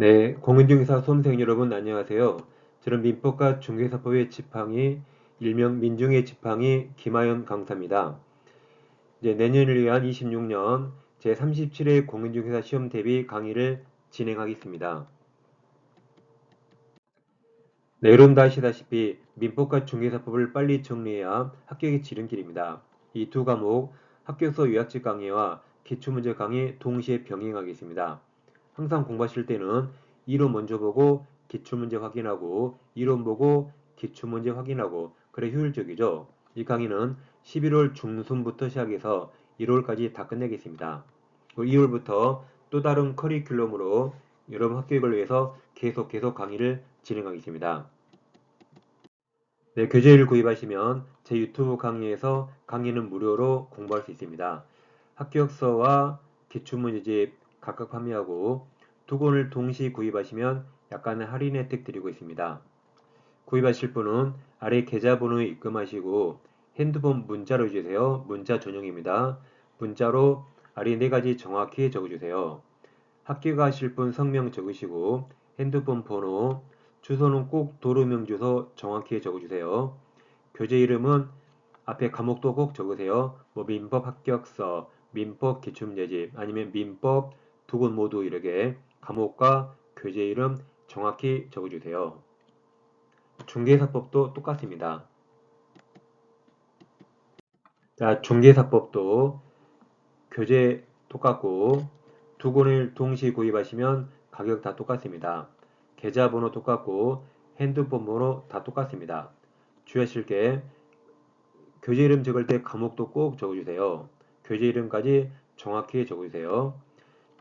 네, 공인중개사 수험생 여러분 안녕하세요. 저는 민법과 중개사법의 지팡이, 일명 민중의 지팡이 김하연 강사입니다. 이제 내년을 위한 26년 제37회 공인중개사 시험 대비 강의를 진행하겠습니다. 네, 여러분 다 아시다시피 민법과 중개사법을 빨리 정리해야 합격의 지름길입니다. 이 두 과목 합격서 요약집 강의와 기출문제 강의 동시에 병행하겠습니다. 항상 공부하실 때는 이론 먼저 보고 기출문제 확인하고 이론 보고 기출문제 확인하고 그래 효율적이죠. 이 강의는 11월 중순부터 시작해서 1월까지 다 끝내겠습니다. 2월부터 또 다른 커리큘럼으로 여러분 합격을 위해서 계속 계속 강의를 진행하겠습니다. 네, 교재를 구입하시면 제 유튜브 강의에서 강의는 무료로 공부할 수 있습니다. 합격서와 기출문제집 각각 판매하고 두 권을 동시 구입하시면 약간의 할인 혜택 드리고 있습니다. 구입하실 분은 아래 계좌번호에 입금하시고 핸드폰 문자로 주세요. 문자 전용입니다. 문자로 아래 네 가지 정확히 적어주세요. 합격하실 분 성명 적으시고 핸드폰 번호, 주소는 꼭 도로명 주소 정확히 적어주세요. 교재 이름은 앞에 과목도 꼭 적으세요. 뭐 민법 합격서, 민법 기출문제집 아니면 민법 두권 모두 이렇게 과목과 교재 이름 정확히 적어주세요. 중개사법도 똑같습니다. 자, 중개사법도 교재 똑같고 두 권을 동시에 구입하시면 가격 다 똑같습니다. 계좌번호 똑같고 핸드폰 번호 다 똑같습니다. 주의하실 게 교재 이름 적을 때 과목도 꼭 적어주세요. 교재 이름까지 정확히 적어주세요.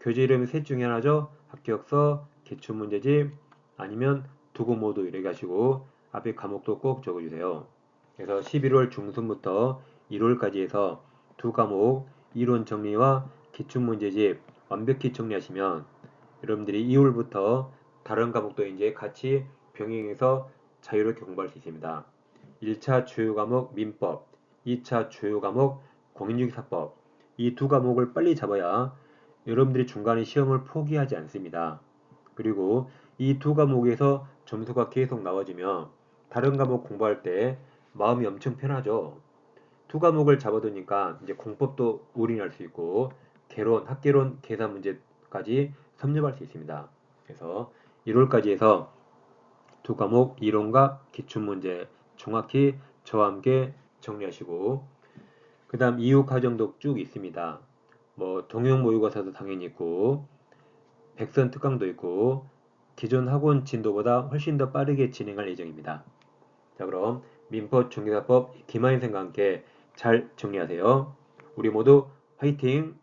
교재 이름 셋 중에 하나죠. 합격서, 기출문제집 아니면 두고 모두 이렇게 하시고 앞에 과목도 꼭 적어주세요. 그래서 11월 중순부터 1월까지 해서 두 과목 이론 정리와 기출문제집 완벽히 정리하시면 여러분들이 2월부터 다른 과목도 이제 같이 병행해서 자유롭게 공부할 수 있습니다. 1차 주요 과목 민법, 2차 주요 과목 공인중개사법 이 두 과목을 빨리 잡아야 여러분들이 중간에 시험을 포기하지 않습니다. 그리고 이 두 과목에서 점수가 계속 나와지면 다른 과목 공부할 때 마음이 엄청 편하죠. 두 과목을 잡아두니까 이제 공법도 올인할 수 있고 개론, 학개론, 계산 문제까지 섭렵할 수 있습니다. 그래서 1월까지 해서 두 과목 이론과 기출문제 정확히 저와 함께 정리하시고 그 다음 이후 과정도 쭉 있습니다. 뭐 동영 모의고사도 당연히 있고 백선 특강도 있고 기존 학원 진도보다 훨씬 더 빠르게 진행할 예정입니다. 자 그럼 민법 중개사법 김하인 생과 함께 잘 정리하세요. 우리 모두 화이팅!